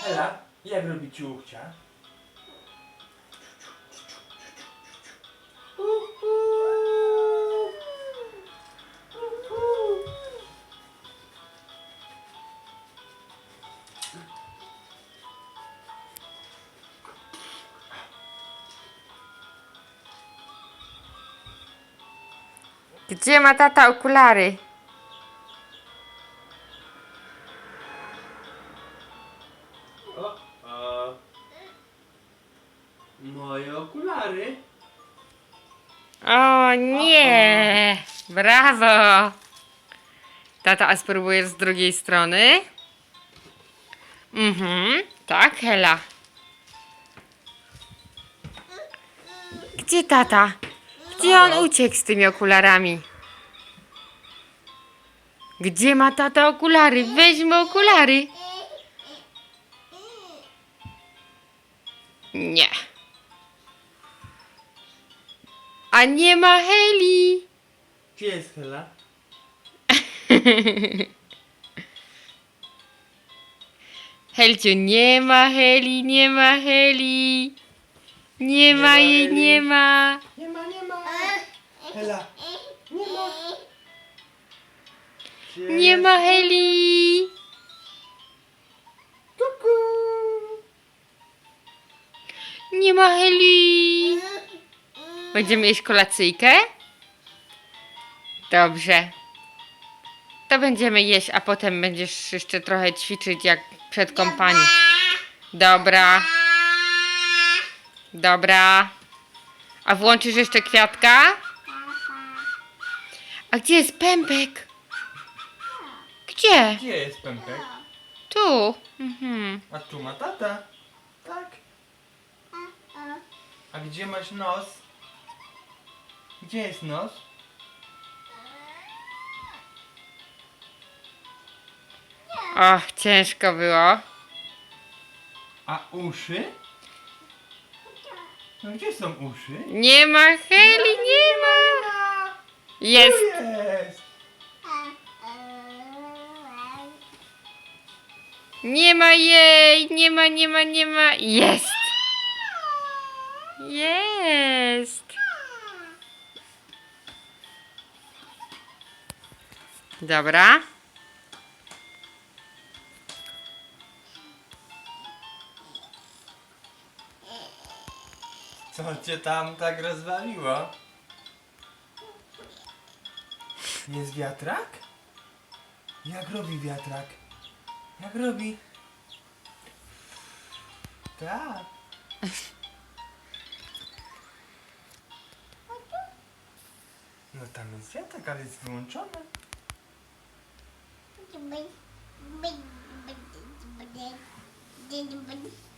Hela, jak robi ciuchcia? Gdzie ma tata okulary? Moje okulary. O nie! Brawo! Tata, a spróbujesz z drugiej strony? Mhm, tak, Hela. Gdzie tata? Gdzie on uciekł z tymi okularami? Gdzie ma tata okulary? Weźmy okulary. Nie. A nie ma Heli. Gdzie jest Hela? Helciu, nie ma Heli, nie ma Heli. Nie ma ma jej, Heli. nie ma. Nie ma, nie ma. Hela, nie ma. Gdzie Nie jest? ma Heli. Kuku. Nie ma Heli. Będziemy jeść kolacyjkę? Dobrze. To będziemy jeść, a potem będziesz jeszcze trochę ćwiczyć jak przed kompanią. Dobra. Dobra. A włączysz jeszcze kwiatka? A gdzie jest pępek? Gdzie? Gdzie jest pępek? Tu. Mhm. A tu ma tata. Tak. A gdzie masz nos? Gdzie jest nos? Och, ciężko było. A uszy? No gdzie są uszy? Nie ma Heli, nie ma. Jest. Tu jest. Nie ma jej, nie ma, nie ma, nie ma. Jest. Jest. Dobra. Co cię tam tak rozwaliło? Jest wiatrak? Jak robi wiatrak? Jak robi? Tak. No tam jest wiatrak, ale jest wyłączony. mình. Mình mình mình. Mình mình mình.